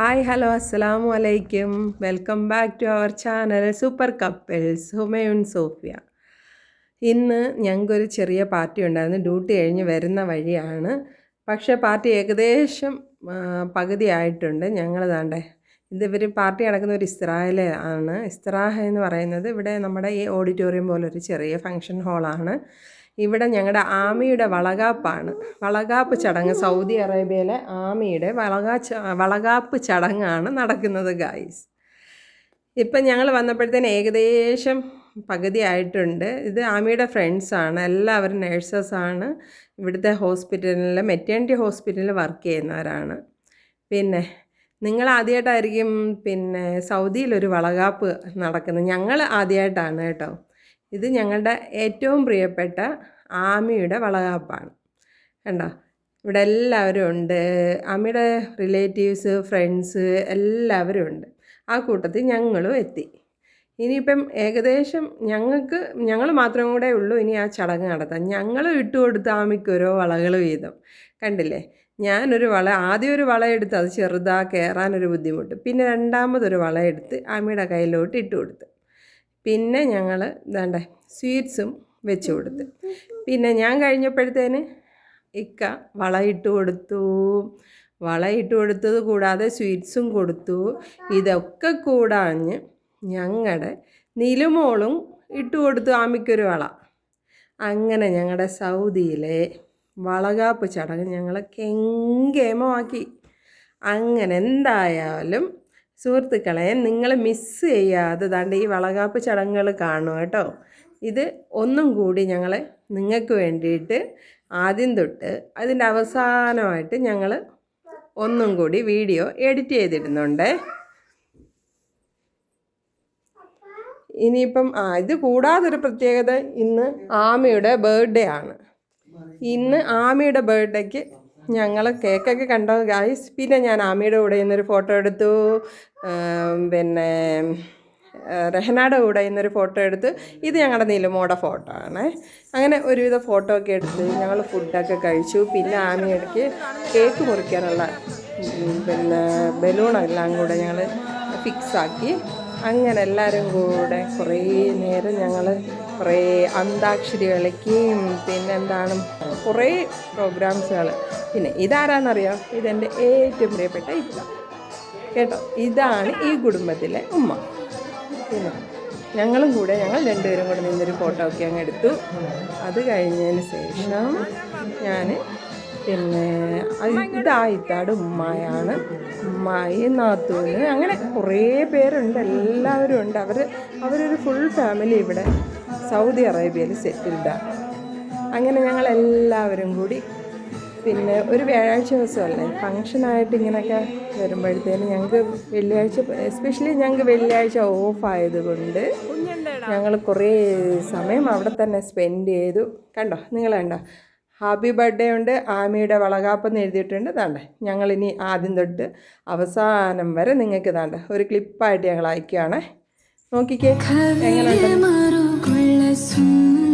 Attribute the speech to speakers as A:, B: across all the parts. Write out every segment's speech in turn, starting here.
A: Hi hello അസ്സലാമു അലൈക്കും. Welcome back to our channel super couples Humayun Sofia. ഇന്ന് ഞങ്ങൾക്കൊരു ചെറിയ പാർട്ടി ഉണ്ടായിരുന്നു. ഡ്യൂട്ടി കഴിഞ്ഞ് വരുന്ന വഴിയാണ്. പക്ഷേ പാർട്ടി ഏകദേശം പകുതി ആയിട്ടുണ്ട്. ഞങ്ങൾ താണ്ടേ ഇത് ഇവർ പാർട്ടി നടക്കുന്ന ഒരു ഇസ്രായേൽ ആണ്. ഇസ്രാഹ എന്ന് പറയുന്നത് ഇവിടെ നമ്മുടെ ഈ ഓഡിറ്റോറിയം പോലൊരു ചെറിയ ഫങ്ഷൻ ഹാളാണ്. ഇവിടെ ഞങ്ങളുടെ ആമിയുടെ വളകാപ്പാണ്. വളകാപ്പ് ചടങ്ങ് സൗദി അറേബ്യയിലെ ആമിയുടെ വളകാ വളകാപ്പ് ചടങ്ങാണ് നടക്കുന്നത് ഗായ്സ് ഇപ്പം ഞങ്ങൾ വന്നപ്പോഴത്തേന് ഏകദേശം പകുതി ആയിട്ടുണ്ട്. ഇത് ആമിയുടെ ഫ്രണ്ട്സാണ് എല്ലാവരും നേഴ്സസാണ് ഇവിടുത്തെ ഹോസ്പിറ്റലിൽ മെറ്റേണിറ്റി ഹോസ്പിറ്റലിൽ വർക്ക് ചെയ്യുന്നവരാണ്. പിന്നെ നിങ്ങൾ ആദ്യമായിട്ടായിരിക്കും പിന്നെ സൗദിയിലൊരു വളകാപ്പ് നടക്കുന്നത്. ഞങ്ങൾ ആദ്യമായിട്ടാണ് കേട്ടോ. ഇത് ഞങ്ങളുടെ ഏറ്റവും പ്രിയപ്പെട്ട ആമിയുടെ വളകാപ്പാണ്. കണ്ടോ? ഇവിടെ എല്ലാവരും ഉണ്ട്. ആമിയുടെ റിലേറ്റീവ്സ് ഫ്രണ്ട്സ് എല്ലാവരും ഉണ്ട്. ആ കൂട്ടത്തിൽ ഞങ്ങളും എത്തി. ഇനിയിപ്പം ഏകദേശം ഞങ്ങൾക്ക് ഞങ്ങൾ മാത്രം കൂടെ ഉള്ളൂ ഇനി ആ ചടങ്ങ് നടത്താൻ. ഞങ്ങൾ ഇട്ടുകൊടുത്ത ആമിക്ക് ഓരോ വളകൾ വീതം. കണ്ടില്ലേ? ഞാനൊരു വള ആദ്യം ഒരു വള എടുത്ത് അത് ചെറുതാ കയറാനൊരു ബുദ്ധിമുട്ട്. പിന്നെ രണ്ടാമതൊരു വള എടുത്ത് ആമിയുടെ കയ്യിലോട്ട് ഇട്ട് കൊടുത്ത് പിന്നെ ഞങ്ങൾ ഇതാണ്ട സ്വീറ്റ്സും വെച്ച് കൊടുത്ത്. പിന്നെ ഞാൻ കഴിഞ്ഞപ്പോഴത്തേന് ഇക്ക വളയിട്ട് കൊടുത്തു. വളയിട്ട് കൊടുത്തത് കൂടാതെ സ്വീറ്റ്സും കൊടുത്തു. ഇതൊക്കെ കൂടാഞ്ഞ് ഞങ്ങളുടെ നിലുമോളും ഇട്ട് കൊടുത്തു ആമിക്കൊരു വള. അങ്ങനെ ഞങ്ങളുടെ സൗദിയിലെ വളകാപ്പ് ചടങ്ങ് ഞങ്ങൾ കെങ്കേമമാക്കി. അങ്ങനെ എന്തായാലും സുഹൃത്തുക്കളെ നിങ്ങൾ മിസ്സ് ചെയ്യാതെ ദാണ്ട് ഈ വളകാപ്പ് ചടങ്ങുകൾ കാണും കേട്ടോ. ഇത് ഒന്നും കൂടി ഞങ്ങൾ നിങ്ങൾക്ക് വേണ്ടിയിട്ട് ആദ്യം തൊട്ട് അതിന്റെ അവസാനമായിട്ട് ഞങ്ങൾ ഒന്നും കൂടി വീഡിയോ എഡിറ്റ് ചെയ്തിരുന്നുണ്ട് ഇനിയിപ്പം ആ ഇത് കൂടാതൊരു പ്രത്യേകത ഇന്ന് ആമയുടെ ബർത്ത്ഡേ ആണ്. ഇന്ന് ആമയുടെ ബർത്ത്ഡേക്ക് ഞങ്ങൾ കേക്കൊക്കെ കണ്ടോ? ഗായ്സ് പിന്നെ ഞാൻ ആമിയുടെ കൂടെ ഇന്നൊരു ഫോട്ടോ എടുത്തു. പിന്നെ രഹനയുടെ കൂടെ ഇന്നൊരു ഫോട്ടോ എടുത്ത്. ഇത് ഞങ്ങളുടെ നിലമോടെ ഫോട്ടോ ആണ്. അങ്ങനെ ഒരുവിധ ഫോട്ടോ ഒക്കെ എടുത്ത് ഞങ്ങൾ ഫുഡൊക്കെ കഴിച്ചു. പിന്നെ ആമിയടയ്ക്ക് കേക്ക് മുറിക്കാനുള്ള പിന്നെ ബലൂണെല്ലാം കൂടെ ഞങ്ങൾ ഫിക്സാക്കി അങ്ങനെ എല്ലാവരും കൂടെ കുറേ നേരം ഞങ്ങൾ കുറേ അന്താക്ഷരി കളിക്കുകയും പിന്നെ എന്താണ് കുറേ പ്രോഗ്രാംസുകൾ പിന്നെ ഇതാരാന്നറിയോ? ഇതെന്റെ ഏറ്റവും പ്രിയപ്പെട്ട ഇത്ത. കേട്ടോ? ഇതാണ് ഈ കുടുംബത്തിലെ ഉമ്മ. പിന്നെ ഞങ്ങളും കൂടെ ഞങ്ങൾ രണ്ടുപേരും കൂടെ നിന്നൊരു ഫോട്ടോ ഒക്കെ അങ്ങ് എടുത്തു. അത് കഴിഞ്ഞതിന് ശേഷം ഞാൻ പിന്നെ ഇതായിത്താട് ഉമ്മായാണ്. ഉമ്മായി നാത്തൂന്. അങ്ങനെ കുറേ പേരുണ്ട്. എല്ലാവരും ഉണ്ട്. അവർ അവരൊരു ഫുൾ ഫാമിലി ഇവിടെ. സൗദി അറേബ്യയിൽ സെറ്റിൽഡാണ് അങ്ങനെ ഞങ്ങൾ എല്ലാവരും കൂടി പിന്നെ ഒരു വ്യാഴാഴ്ച ദിവസമല്ലേ ഫങ്ഷനായിട്ട് ഇങ്ങനെയൊക്കെ വരുമ്പോഴത്തേന് ഞങ്ങൾക്ക് വെള്ളിയാഴ്ച എസ്പെഷ്യലി ഞങ്ങൾക്ക് വെള്ളിയാഴ്ച ഓഫ് ആയതുകൊണ്ട് ഞങ്ങൾ കുറേ സമയം അവിടെ തന്നെ സ്പെൻഡ് ചെയ്തു. കണ്ടോ നിങ്ങൾ കണ്ടോ? ഹാപ്പി ബർത്ത്ഡേ ഉണ്ട് ആമിയുടെ വളകാപ്പെന്ന് എഴുതിയിട്ടുണ്ട്. താണ്ട ഞങ്ങളിനി ആദ്യം തൊട്ട് അവസാനം വരെ നിങ്ങൾക്ക് താണ്ട ഒരു ക്ലിപ്പായിട്ട് ഞങ്ങൾ അയക്കുകയാണ്. നോക്കിക്കേ എങ്ങനെയുണ്ട്?
B: 굴레 숨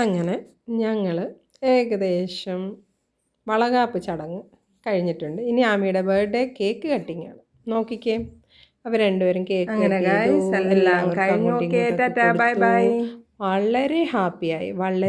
A: അങ്ങനെ ഞങ്ങൾ ഏകദേശം വളകാപ്പ് ചടങ്ങ് കഴിഞ്ഞിട്ടുണ്ട്. ഇനി ആമിയുടെ ബർത്ത്ഡേ കേക്ക് കട്ടിംഗ് ആണ്. നോക്കിക്കേ. അവർ രണ്ടുപേരും കേക്ക്
C: അങ്ങനെ എല്ലാം കഴിഞ്ഞു. Bye bye.
A: വളരെ ഹാപ്പിയായി. വളരെ